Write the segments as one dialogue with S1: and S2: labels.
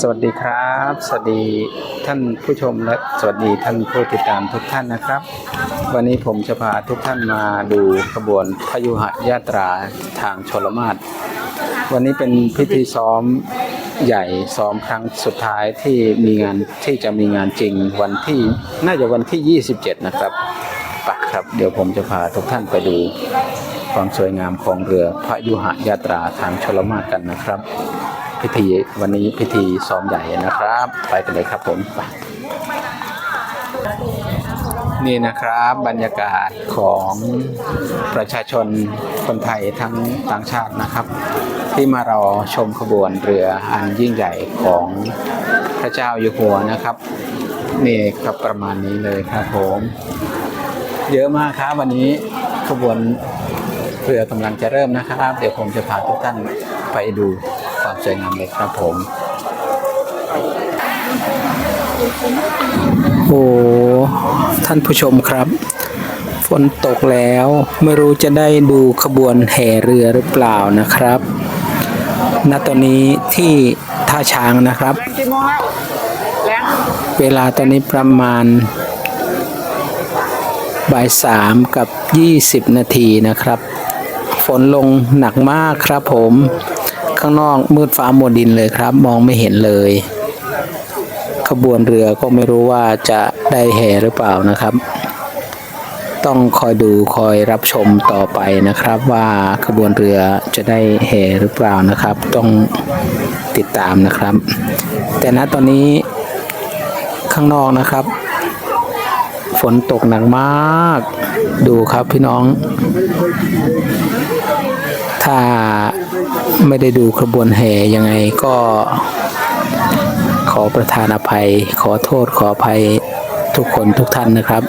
S1: สวัสดีครับ สวัสดีท่านผู้ชมและสวัสดีท่านผู้ติดตามทุกท่านนะครับ วันนี้ผมจะพาทุกท่านมาดูขบวนพยุหยาตราทางชลมาศวันนี้เป็นพิธีซ้อมใหญ่ซ้อมครั้งสุดท้ายที่มีงานที่จะมีงานจริงวันที่น่าจะวันที่ 27 นะครับปะครับ เดี๋ยวผมจะพาทุกท่านไปดูความสวยงามของเรือพยุหยาตราทางชลมาศกันนะครับ พิธีวันนี้พิธีซ้อมใหญ่นะครับ ไปกันเลยครับผมไปนี่นะครับบรรยากาศของประชาชนคนไทยทั้งต่างชาตินะครับ ที่มารอชมขบวนเรืออันยิ่งใหญ่ของพระเจ้าอยู่หัวนะครับ นี่ครับประมาณนี้เลยครับผม เยอะมากครับวันนี้ขบวนเรือกำลังจะเริ่มนะครับ เดี๋ยวผมจะพาทุกท่านไปดู ความสวยงามเลยครับผมโอ้ท่านผู้ชมครับ ฝนตกแล้ว ไม่รู้จะได้ดูขบวนแห่เรือหรือเปล่านะครับ ณตอนนี้ที่ท่าช้างนะครับ เวลาตอนนี้ประมาณบ่ายสามกับ 20 นาทีนะครับ ฝนลงหนักมากครับผม ข้างนอกมืดฟ้ามัวดินเลยครับ มองไม่เห็นเลย ขบวนเรือก็ไม่รู้ว่าจะได้แห่หรือเปล่านะครับ ต้องคอยดูคอยรับชมต่อไปนะครับ ว่าขบวนเรือจะได้แห่หรือเปล่านะครับ ต้องติดตามนะครับ แต่ณตอนนี้ข้างนอกนะครับ ฝนตกหนักมาก ดูครับพี่น้อง ถ้า ไม่ได้ดูขบวนแห่ยังไงก็ขอประทานอภัย ขอโทษขออภัยทุกคนทุกท่านนะครับ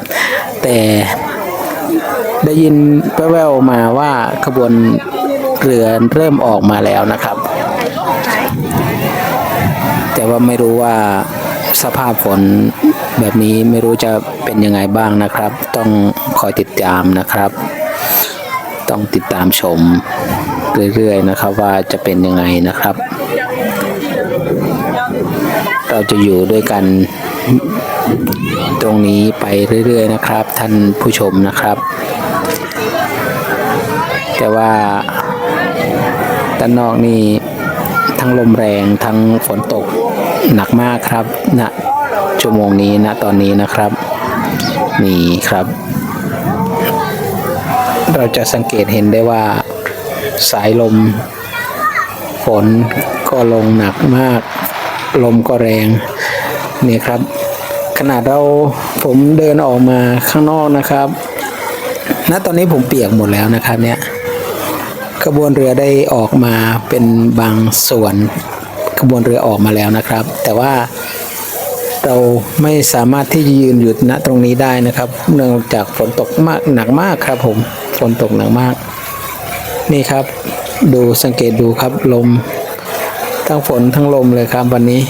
S1: แต่ได้ยินแว่วๆมาว่าขบวนเรือเริ่มออกมาแล้วนะครับ แต่ว่าไม่รู้ว่าสภาพฝนแบบนี้ไม่รู้จะเป็นยังไงบ้างนะครับ ต้องคอยติดตามนะครับ ต้องติดตามชม เรื่อยๆนะครับ ว่าจะเป็นยังไงนะครับ เราจะอยู่ด้วยกันตรงนี้ไปเรื่อย ๆ นะครับ ท่านผู้ชมนะครับ แต่ว่าด้านนอกนี่ทั้งลมแรงทั้งฝนตกหนักมากครับณชั่วโมงนี้ณตอนนี้นะครับ นี่ครับ เราจะสังเกตเห็นได้ว่า สายลม ฝนก็ลงหนักมาก ลมก็แรงนี่ครับ ขนาดเราผมเดินออกมาข้างนอกนะครับณตอนนี้ผมเปียกหมดแล้วนะครับเนี่ยขบวนเรือได้ออกมาเป็นบางส่วนขบวนเรือออกมาแล้วนะครับ แต่ว่าเราไม่สามารถที่จะยืนอยู่ณตรงนี้ได้นะครับ เนื่องจากฝนตกมากหนักมากครับผมฝนตกหนักมาก นี่ครับ ดูสังเกตดูครับลม ทั้งฝนทั้งลมเลยครับวันนี้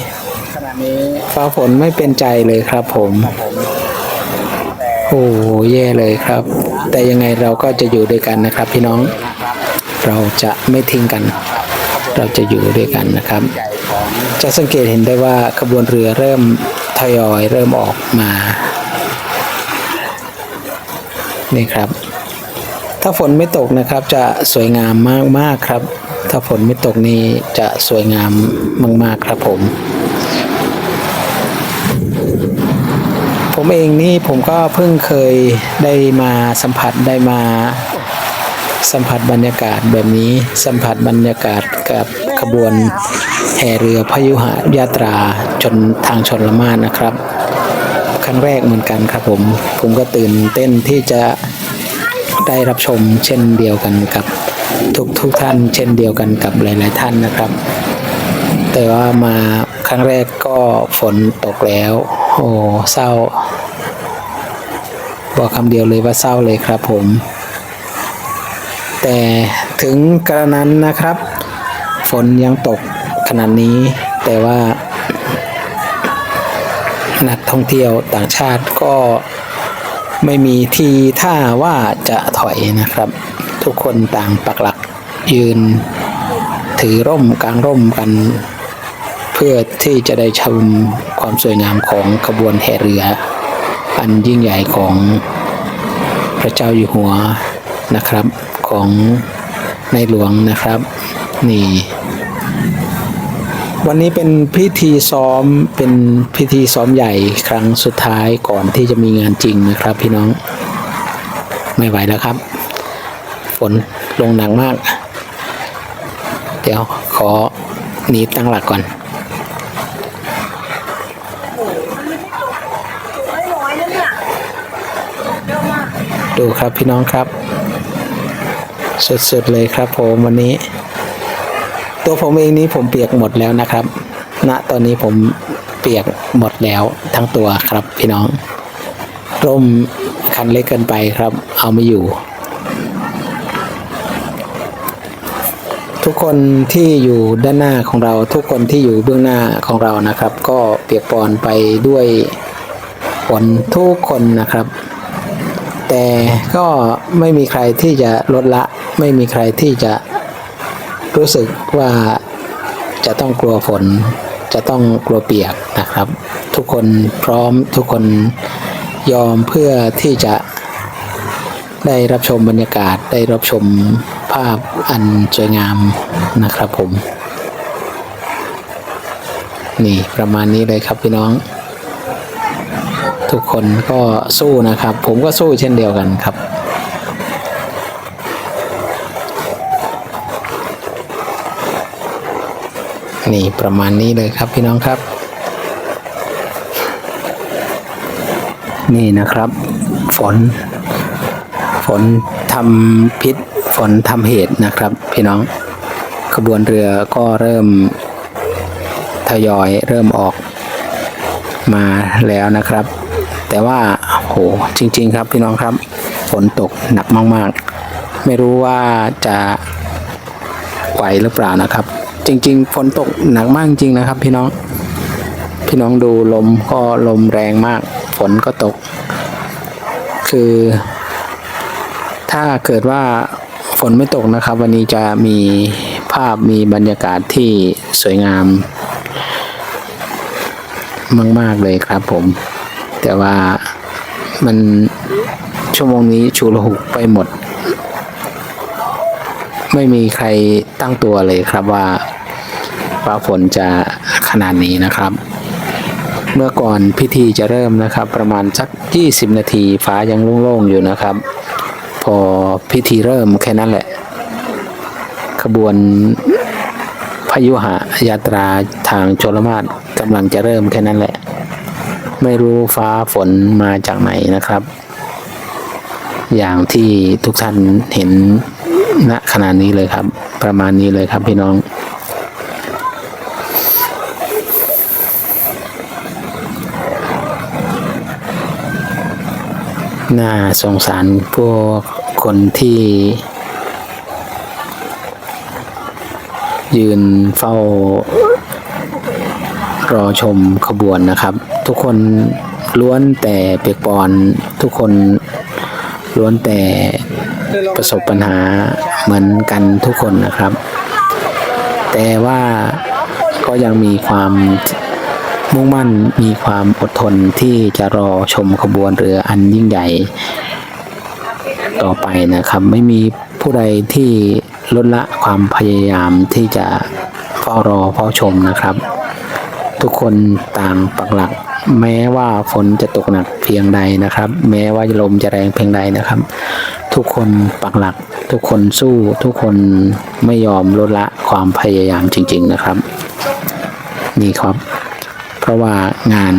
S1: ขณะนี้ฟ้าฝนไม่เป็นใจเลยครับผมโอ้โหแย่เลยครับ แต่ยังไงเราก็จะอยู่ด้วยกันนะครับ พี่น้องเราจะไม่ทิ้งกัน เราจะอยู่ด้วยกันนะครับ จะสังเกตเห็นได้ว่าขบวนเรือเริ่มทยอยเริ่มออกมา นี่ครับ ถ้าฝนไม่ตกนะครับจะสวยงามมากๆครับ ถ้าฝนไม่ตกนี่จะสวยงามมาก ๆ ครับผม ผมเองนี่ผมก็เพิ่งเคยได้มาสัมผัสได้มาสัมผัสบรรยากาศแบบนี้สัมผัสบรรยากาศกับขบวนแห่เรือพยุหยาตราจนทางชนละมานนะครับ ครั้งแรกเหมือนกันครับผม ผมก็ตื่นเต้นที่จะ ได้รับชมเช่นเดียวกันกับทุกทุกท่าน เช่นเดียวกันกับหลาย ๆ ท่านนะครับ แต่ว่ามาครั้งแรกก็ฝนตกแล้ว โอ้เศร้า บอกคำเดียวเลยว่าเศร้าเลยครับผม แต่ถึงกระนั้นนะครับ ฝนยังตกขนาดนี้ แต่ว่านักท่องเที่ยวต่างชาติก็ ไม่มีทีท่าว่าจะถอยนะครับ ทุกคนต่างปักหลักยืน ถือร่มกลางร่มกัน เพื่อที่จะได้ชมความสวยงามของขบวนแห่เรือ อันยิ่งใหญ่ของพระเจ้าอยู่หัวนะครับของในหลวงนะครับ นี่ วันนี้เป็นพิธีซ้อมเป็นพิธีซ้อมใหญ่ครั้งสุดท้ายก่อนที่จะมีงานจริงนะครับ พี่น้องไม่ไหวแล้วครับ ฝนลงหนักมาก เดี๋ยวขอหนีตั้งหลักก่อน
S2: น้อยนะเนี่ยเยอะมาก
S1: ดูครับพี่น้องครับ สุดๆเลยครับผมวันนี้ ตัวผมเองนี้ผมเปียกหมดแล้วนะครับ ณตอนนี้ผมเปียกหมดแล้วทั้งตัวครับพี่น้องร่มคันเล็กเกินไปครับ เอาไม่อยู่ ทุกคนที่อยู่ด้านหน้าของเรา ทุกคนที่อยู่เบื้องหน้าของเรานะครับ ก็เปียกปอนไปด้วยฝนทุกคนนะครับ แต่ก็ไม่มีใครที่จะลดละ ไม่มีใครที่จะ รู้สึกว่าจะต้องกลัวฝน จะต้องกลัวเปียกนะครับ ทุกคนพร้อมทุกคนยอมเพื่อที่จะได้รับชมบรรยากาศได้รับชมภาพอันสวยงามนะครับผม นี่ประมาณนี้เลยครับพี่น้อง ทุกคนก็สู้นะครับ ผมก็สู้เช่นเดียวกันครับ นี่ประมาณนี้เลยครับพี่น้องครับ นี่นะครับ ฝน ฝนทำพิษ ฝนทำเหตุนะครับ พี่น้องขบวนเรือก็เริ่มทยอยเริ่มออกมาแล้วนะครับ แต่ว่าโหจริง ๆ ครับพี่น้องครับฝนตกหนักมาก ๆ ไม่รู้ว่าจะไหวหรือเปล่านะครับ จริง ๆ ฝนตกหนักมากจริงนะครับ พี่น้อง พี่น้องดูลมก็ลมแรงมาก ฝนก็ตก คือ ถ้าเกิดว่าฝนไม่ตกนะครับ วันนี้จะมีภาพมีบรรยากาศที่สวยงาม มาก ๆ เลยครับผม แต่ว่ามันชั่วโมงนี้ชูลหุกไปหมด ไม่มีใครตั้งตัวเลยครับว่า ว่าฝนจะขนาดนี้นะครับ เมื่อก่อนพิธีจะเริ่มนะครับ ประมาณสัก 20 นาทีฟ้ายังโล่งๆอยู่นะครับ พอพิธีเริ่มแค่นั้นแหละ ขบวนพยุหะยาตราทางชลมาศกำลังจะเริ่มแค่นั้นแหละ ไม่รู้ฟ้าฝนมาจากไหนนะครับ อย่างที่ทุกท่านเห็นณขณะนี้เลยครับ ประมาณนี้เลยครับพี่น้อง น่าสงสารพวกคนที่ ยืนเฝ้ารอชมขบวนนะครับ ทุกคนล้วนแต่เปียกปอนทุกคนล้วนแต่ประสบปัญหาเหมือนกันทุกคนนะครับ แต่ว่าก็ยังมีความ มุ่งมั่นมีความอดทนที่จะรอชมขบวนเรืออันยิ่งใหญ่ ต่อไปนะครับ ไม่มีผู้ใดที่ลดละความพยายามที่จะเฝ้ารอเฝ้าชมนะครับ ทุกคนต่างปักหลัก แม้ว่าฝนจะตกหนักเพียงใดนะครับ แม้ว่าลมจะแรงเพียงใดนะครับ ทุกคนปักหลัก ทุกคนสู้ทุกคนไม่ยอมลดละความพยายามจริง ๆนะครับ นี่ครับ เพราะว่างาน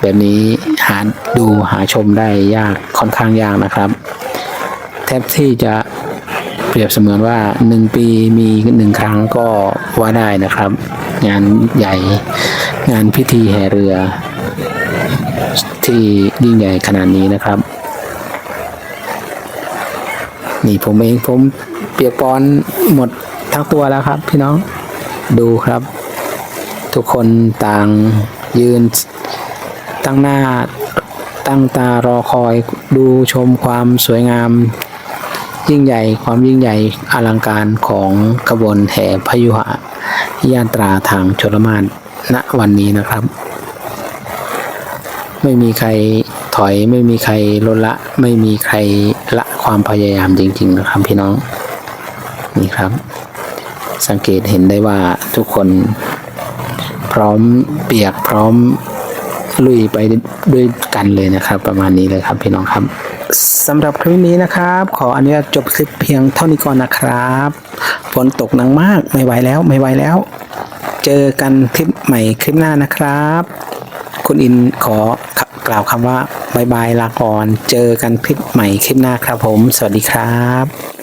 S1: แบบนี้หาดูหาชมได้ยากค่อนข้างยากนะครับ แทบที่จะเปรียบเสมือนว่าหนึ่งปีมีหนึ่งครั้งก็ว่าได้นะครับ งานใหญ่งานพิธีแห่เรือ ที่ยิ่งใหญ่ขนาดนี้นะครับ นี่ผมเองผมเปียกปอนหมดทั้งตัวแล้วครับ พี่น้องดูครับ ทุกคนต่างยืนตั้งหน้าตั้งตารอคอยดูชมความสวยงาม ยิ่งใหญ่ความยิ่งใหญ่อลังการของขบวนแห่พยุหะยาตราทางชลมานณวันนี้นะครับ ไม่มีใครถอยไม่มีใครลดละ ไม่มีใครละความพยายามจริง ๆ นะครับพี่น้องนี่ครับ สังเกตเห็นได้ว่าทุกคน พร้อมเปียกพร้อมลุยไปด้วยกันเลยนะครับ ประมาณนี้เลยครับพี่น้องครับสำหรับคลิปนี้นะครับ ขออนุญาตจบคลิปเพียงเท่านี้ก่อนนะครับฝนตกหนักมากไม่ไหวแล้วไม่ไหวแล้ว เจอกันคลิปใหม่คลิปหน้านะครับ คุณอินขอกล่าวคำว่าบายบายลาก่อน เจอกันคลิปใหม่คลิปหน้าครับผม สวัสดีครับ